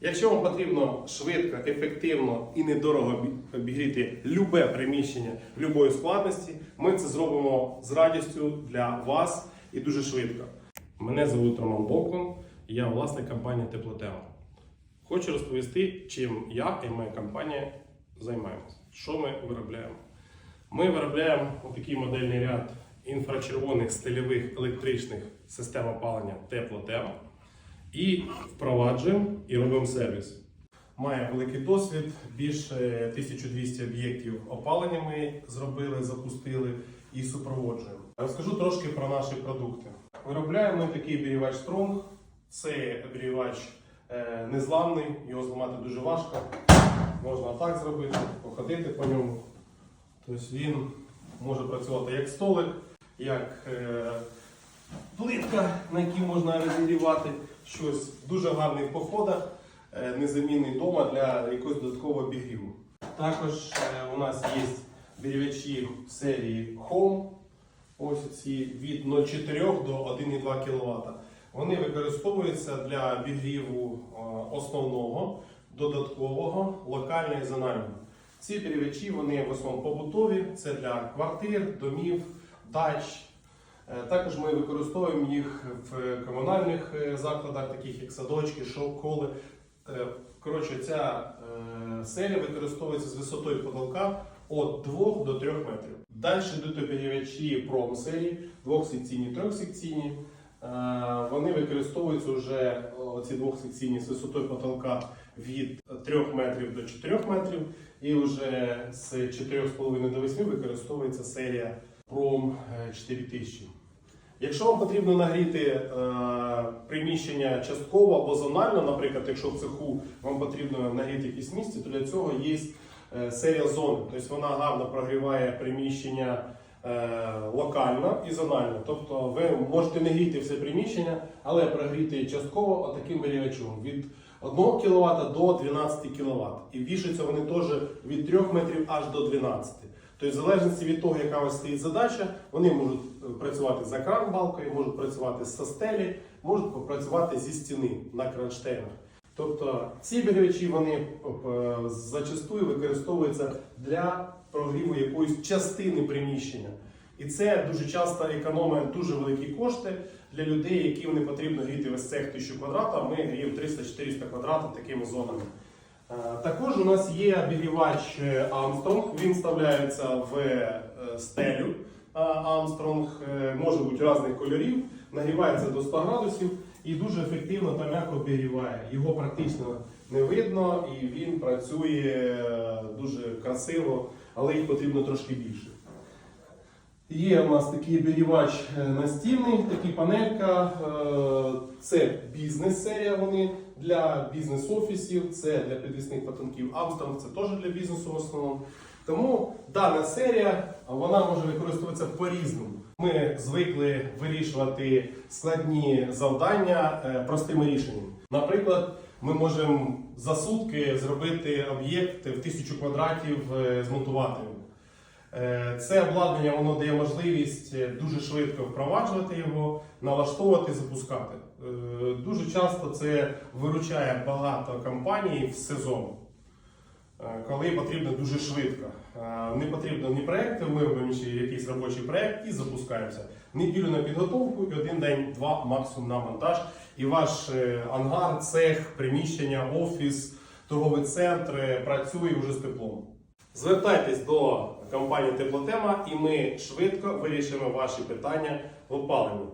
Якщо вам потрібно швидко, ефективно і недорого обігріти любе приміщення любої складності, ми це зробимо з радістю для вас і дуже швидко. Мене звуть Роман Бокун, я власник компанії Теплотема. Хочу розповісти, чим я і моя компанія займаємося. Що ми виробляємо? Ми виробляємо такий модельний ряд інфрачервоних стильових електричних систем опалення Теплотема і впроваджуємо і робимо сервіс. Має великий досвід, більше 1200 об'єктів опалення ми зробили, запустили і супроводжуємо. Розкажу трошки про наші продукти. Виробляємо ми такий обігрівач Strong. Це обігрівач е, незламний, його зламати дуже важко. Можна так зробити, походити по ньому. Тобто він може працювати як столик, як е, плитка, на якій можна розігрівати щось. Дуже гарний в походах, е, незамінний вдома для якогось додаткового обігріву. Також е, у нас є бірювачі серії Home. Ось ці від 0,4 до 1,2 кВт. Вони використовуються для обігріву е, основного, додаткового, локального і зонального. Ці перевічі вони в основному побутові, це для квартир, домів, дач. Е, Також ми використовуємо їх в комунальних е, закладах, таких як садочки, школи. Е, Коротше, ця серія використовується з висотою потолка від 2 до 3 метрів. Далі йдуть оперівачі Prom серії, двохсекційні, трьохсекційні. Вони використовуються вже о, ці двохсекційні з висотою потолка від 3 метрів до 4 метрів. І вже з 4,5 до 8 використовується серія Е, 4000. Якщо вам потрібно нагріти е, приміщення частково або зонально, наприклад, якщо в цеху вам потрібно нагріти якісь місце, то для цього є е, серія зон. Тобто вона гарно прогріває приміщення е, локально і зонально. Тобто ви можете не гріти все приміщення, але прогріти частково отаким варіачом від 1 кВт до 12 кВт. І вішаються вони теж від 3 метрів аж до 12. Тобто, в залежності від того, яка у вас стоїть задача, вони можуть е, працювати за кран-балкою, можуть працювати з стелі, можуть попрацювати зі стіни на кронштейнах. Тобто ці обігрівачі вони е, зачастую використовуються для прогріву якоїсь частини приміщення. І це дуже часто економить дуже великі кошти для людей, яким не потрібно гріти весь цех 1000 квадратів, а ми гріємо 300-400 квадратів такими зонами. Е, Також у нас є обігрівач е, Armstrong, він вставляється в е, стелю Armstrong, може бути різних кольорів, нагрівається до 100 градусів і дуже ефективно та м'яко обігріває. Його практично не видно і він працює дуже красиво, але їх потрібно трошки більше. Є у нас такий обігрівач настільний, такий панелька. Це бізнес-серія. Вони для бізнес-офісів, це для підвісних патунків Armstrong, це теж для бізнесу в основному. Тому дана серія вона може використовуватися по-різному. Ми звикли вирішувати складні завдання е, простими рішеннями. Наприклад, ми можемо за сутки зробити об'єкт в тисячу квадратів, е, змонтувати. Е, Це обладнання воно дає можливість е, дуже швидко впроваджувати його, налаштовувати, запускати. Е, Дуже часто це виручає багато компаній в сезон, коли потрібно дуже швидко. Не потрібно ні проєкти, ми робимо якийсь робочий проєкт і запускаємося. Неділю на підготовку і один день, два максимум на монтаж. І ваш ангар, цех, приміщення, офіс, торговий центр працює вже з теплом. Звертайтесь до компанії Теплотема і ми швидко вирішимо ваші питання в опаленні.